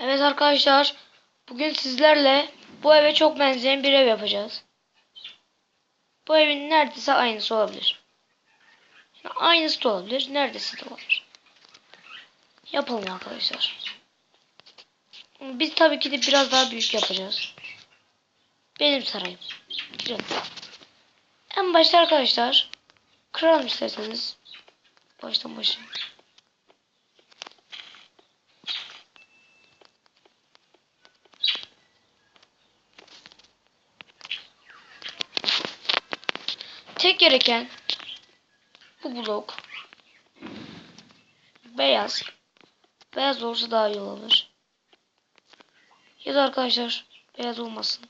Evet arkadaşlar, bugün sizlerle bu eve çok benzeyen bir ev yapacağız. Bu evin neredeyse aynısı olabilir. Yani aynısı da olabilir, neredeyse de olabilir. Yapalım arkadaşlar. Biz tabii ki de biraz daha büyük yapacağız. Benim sarayım. Girelim. En başta arkadaşlar, kıralım isterseniz. Baştan başlayalım. Gereken bu blok. Beyaz. Beyaz olursa daha iyi olur. Ya da arkadaşlar beyaz olmasın.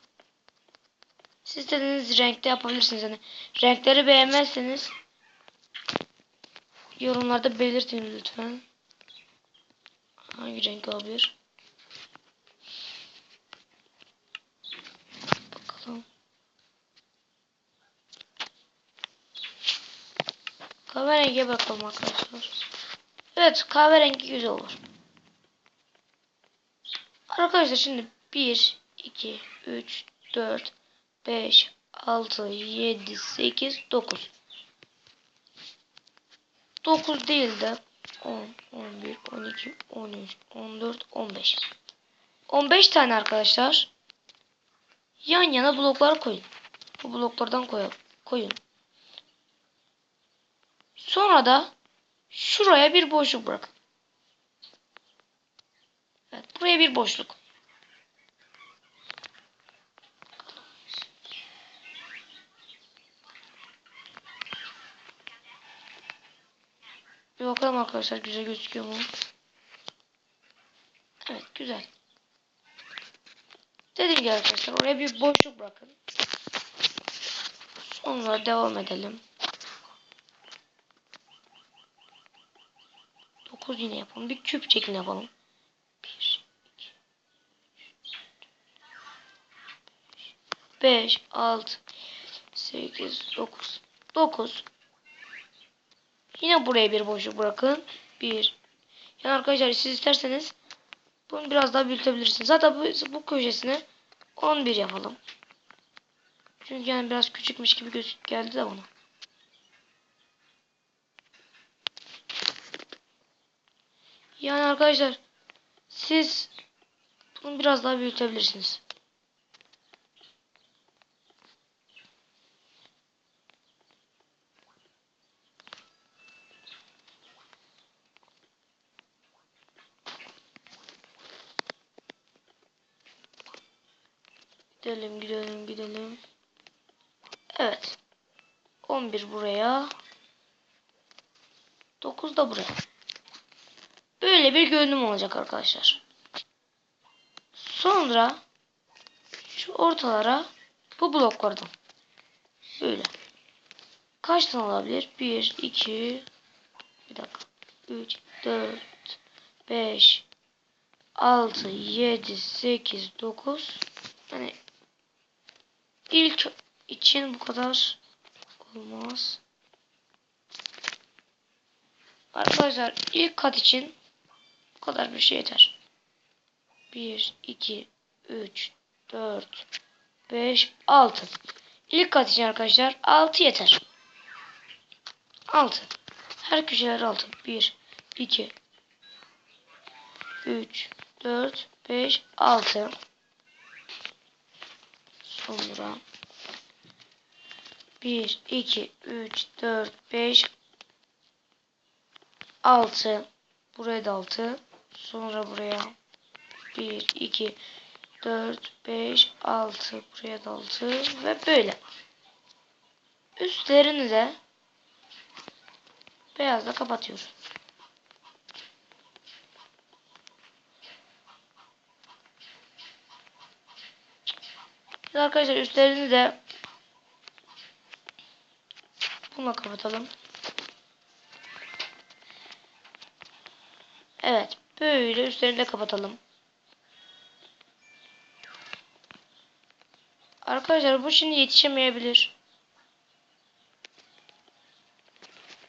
Siz istediğiniz renkte yapabilirsiniz. Yani renkleri beğenmezseniz yorumlarda belirtin lütfen. Hangi renk olabilir? Bakalım. Kahverengiye bakalım arkadaşlar. Evet kahverengi güzel olur. Arkadaşlar şimdi 1, 2, 3, 4, 5, 6, 7, 8, 9. 9 değil de 10, 11, 12, 13, 14, 15. 15 tane arkadaşlar. Yan yana bloklar koyun. Bu bloklardan koyalım. Koyun. Sonra da şuraya bir boşluk bırakın. Evet, buraya bir boşluk. Bir bakalım arkadaşlar güzel gözüküyor mu? Evet güzel. Dediğim gibi arkadaşlar oraya bir boşluk bırakın. Sonra devam edelim. 9 yine yapalım. Bir küp şeklinde yapalım. 1, 2, 5, 6, 8, 9. 9. Yine buraya bir boşluk bırakın. 1. Yani arkadaşlar siz isterseniz bunu biraz daha büyütebilirsiniz. Zaten bu, bu köşesine 11 yapalım. Çünkü yani biraz küçükmüş gibi geldi de bana. Yani arkadaşlar siz bunu biraz daha büyütebilirsiniz. Gidelim gidelim gidelim. Evet. 11 buraya. 9 da buraya. Böyle bir görünüm olacak arkadaşlar. Sonra şu ortalara bu bloklardan böyle. Kaç tane olabilir? 1, 2 bir dakika. 3, 4, 5 6, 7, 8, 9 hani ilk için bu kadar olmaz. Arkadaşlar ilk kat için kadar bir şey yeter. 1, 2, 3, 4, 5, 6. İlk kat için arkadaşlar 6 yeter. 6. Her köşeler 6. 1, 2, 3, 4, 5, 6. Sonra 1, 2, 3, 4, 5, 6. Buraya da 6. Sonra buraya 1, 2, 4, 5, 6. Buraya da 6. Ve böyle. Üstlerini de beyazla kapatıyoruz. Arkadaşlar üstlerini de bununla kapatalım. Evet. Böyle üstlerini de kapatalım. Arkadaşlar bu şimdi yetişemeyebilir.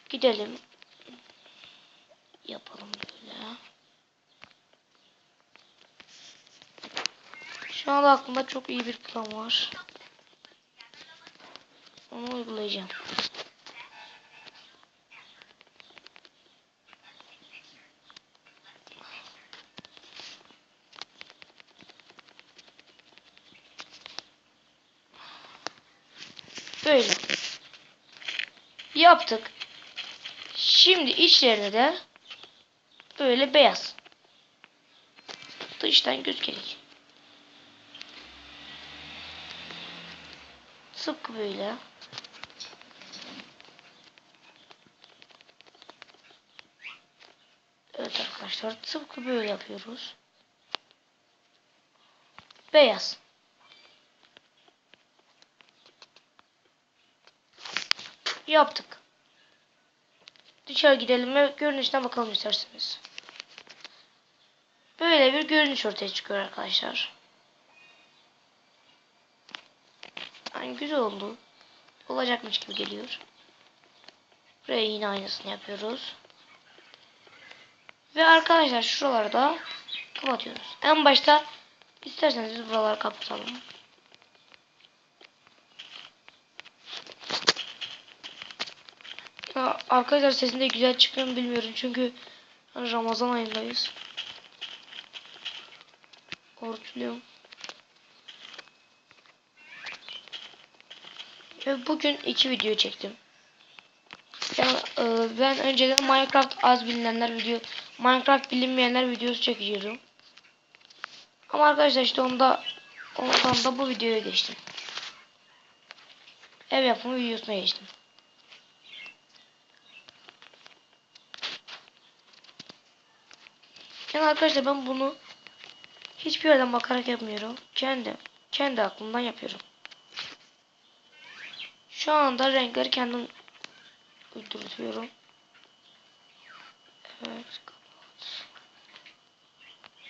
Gidelim. Yapalım böyle. Şu anda aklımda çok iyi bir plan var. Onu uygulayacağım. Böyle. Yaptık. Şimdi içlerine de böyle beyaz. Dıştan gözükecek. Tıpkı böyle. Evet arkadaşlar tıpkı böyle yapıyoruz. Beyaz. Yaptık. Dışarı gidelim ve görünüşüne bakalım isterseniz. Böyle bir görünüş ortaya çıkıyor arkadaşlar. Yani güzel oldu. Olacakmış gibi geliyor. Buraya yine aynısını yapıyoruz. Ve arkadaşlar şuraları da kapatıyoruz. En başta isterseniz buraları kapatalım. Ya arkadaşlar sesim de güzel çıkıyor mu bilmiyorum çünkü Ramazan ayındayız. Oruçluyum. Ve bugün iki video çektim. Yani, e, ben önceden Minecraft az bilinenler video, Minecraft bilinmeyenler videosu çekiyordum. Ama arkadaşlar işte onda ondan da bu videoya geçtim. Ev yapımı videosuna geçtim. Yani arkadaşlar ben bunu hiçbir yerden bakarak yapmıyorum. Kendi kendi aklımdan yapıyorum. Şu anda renkleri kendim uyduruyorum. Evet.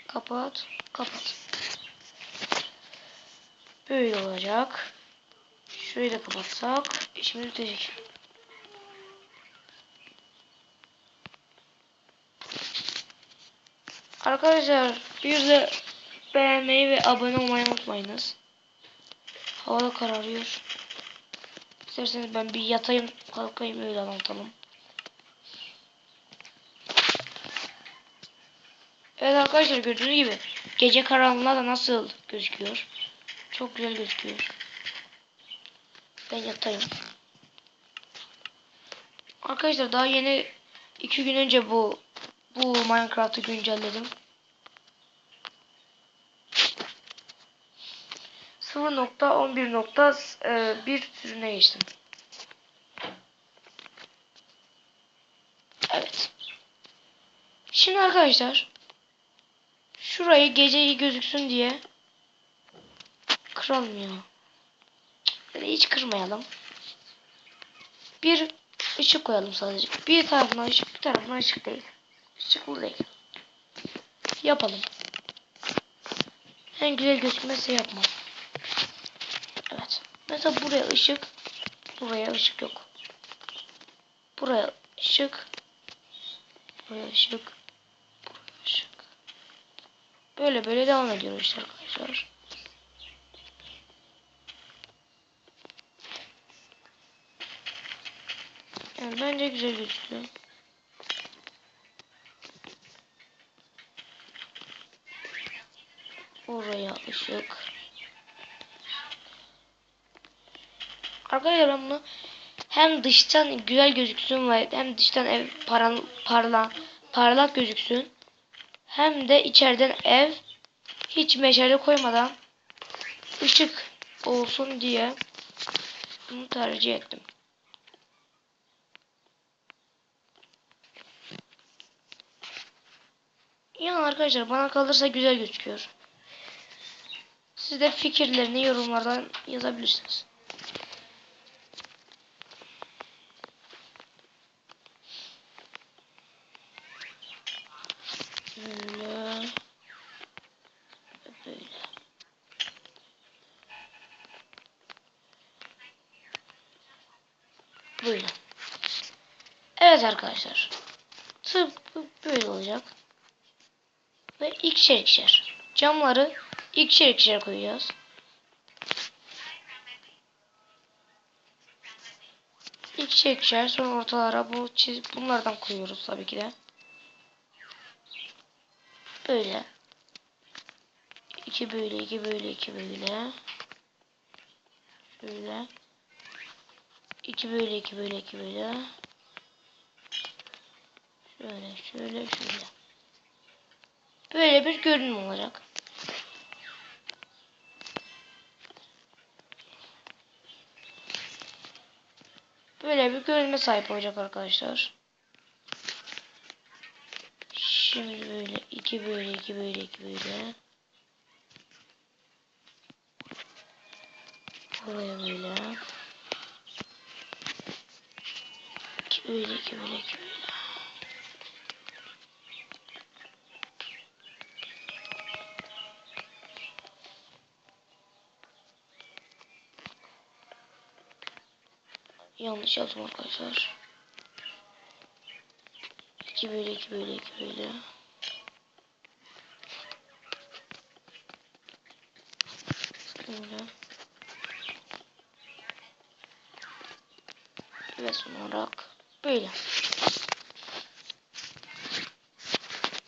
Kapat. Kapat. Böyle olacak. Da kapatsak işimiz bitecek. Arkadaşlar bir de beğenmeyi ve abone olmayı unutmayınız. Hava da kararıyor. İsterseniz ben bir yatayım kalkayım öyle anlatalım. Evet arkadaşlar gördüğünüz gibi gece karanlığa da nasıl gözüküyor. Çok güzel gözüküyor. Ben yatayım. Arkadaşlar daha yeni iki gün önce bu Minecraft'ı güncelledim. 0.11.1 sürümüne geçtim. Evet. Şimdi arkadaşlar şurayı gece iyi gözüksün diye kıralım ya. Böyle hiç kırmayalım. Bir ışık koyalım sadece. Bir tarafına ışık, bir tarafına ışık değil. Işıklı değil. Yapalım. En güzel gözükmezse yapma. Evet. Mesela buraya ışık. Buraya ışık yok. Buraya ışık. Buraya ışık. Buraya ışık. Böyle böyle devam ediyor işte arkadaşlar. Yani bence güzel gözüküyor. Oraya ışık. Arkadaşlar bunu hem dıştan güzel gözüksün ve hem dıştan ev paran, parla, parlak gözüksün. Hem de içeriden ev hiç meşale koymadan ışık olsun diye bunu tercih ettim. Yani arkadaşlar bana kalırsa güzel gözüküyor. Siz de fikirlerini yorumlardan yazabilirsiniz. Böyle. Evet arkadaşlar. Tıpkı böyle olacak. Ve ikişer ikişer. Camları İkişer ikişer koyacağız. İkişer ikişer sonra ortalara bu çiz bunlardan koyuyoruz tabii ki de. Böyle. İki böyle, iki böyle, iki böyle. Şöyle. İki böyle, iki böyle, iki böyle. Şöyle, şöyle, şöyle. Böyle bir görünüm olacak. Böyle bir görünüme sahip olacak arkadaşlar. Şimdi böyle iki böyle iki böyle iki böyle. Buraya böyle. İki böyle iki böyle iki böyle. Yanlış yaptım arkadaşlar. İki böyle iki böyle iki böyle. Böyle. Ve son olarak böyle.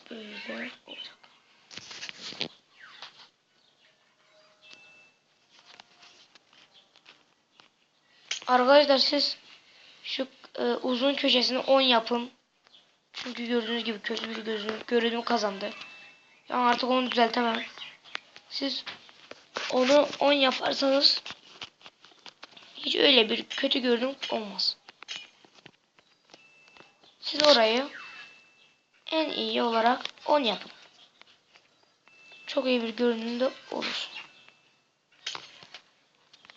Böyle olacak. Arkadaşlar siz e, uzun köşesini 10 yapın. Çünkü gördüğünüz gibi kötü bir gözünü, görünüm kazandı. Yani artık onu düzeltemem. Siz onu 10 yaparsanız hiç öyle bir kötü görünüm olmaz. Siz orayı en iyi olarak 10 yapın. Çok iyi bir görünümde olur.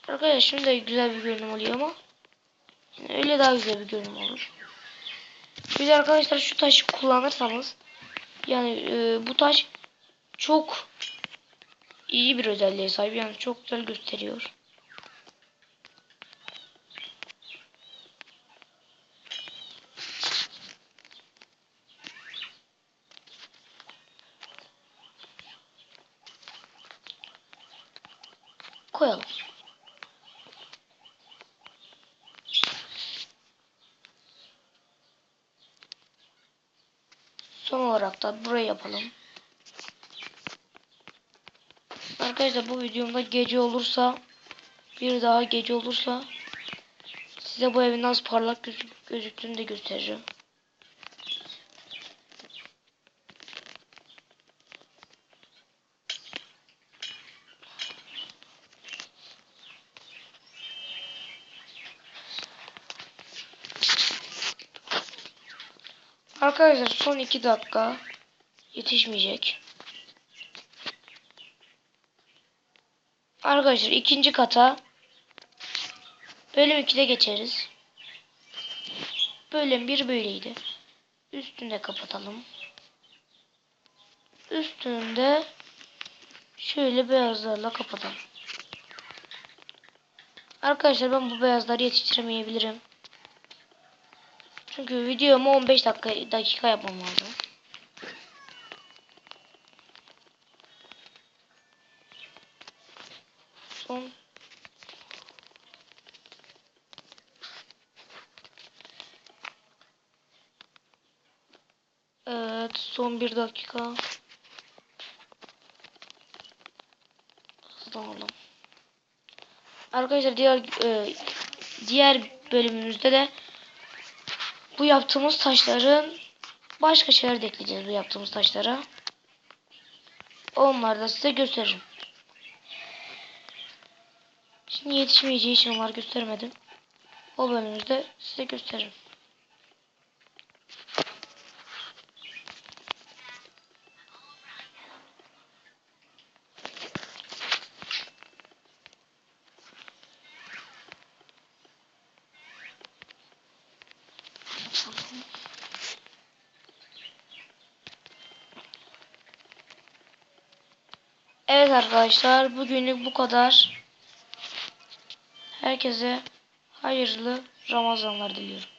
Arkadaşlar şimdi de güzel bir görünüm oluyor ama öyle daha güzel bir görünüm olur. Bir arkadaşlar şu taşı kullanırsanız yani e, bu taş çok iyi bir özelliğe sahip yani çok güzel gösteriyor. Koyalım. Son olarak da burayı yapalım. Arkadaşlar bu videomda gece olursa bir daha gece olursa size bu evin nasıl parlak gözük gözüktüğünü de göstereceğim. Arkadaşlar son 2 dakika yetişmeyecek. Arkadaşlar ikinci kata bölüm 2'de geçeriz. Bölüm 1 böyleydi. Üstünde kapatalım. Üstünde şöyle beyazlarla kapatalım. Arkadaşlar ben bu beyazları yetiştiremeyebilirim. Çünkü videomu 15 dakika dakika yapmam lazım. Son Evet, son bir dakika. Hızlanalım. Arkadaşlar diğer e, diğer bölümümüzde de bu yaptığımız taşların başka şeyler de ekleyeceğiz bu yaptığımız taşlara. Onları da size gösteririm. Şimdi yetişmeyeceği için onları göstermedim. O bölümümüzde size gösteririm. Evet arkadaşlar bugünlük bu kadar. Herkese hayırlı Ramazanlar diliyorum.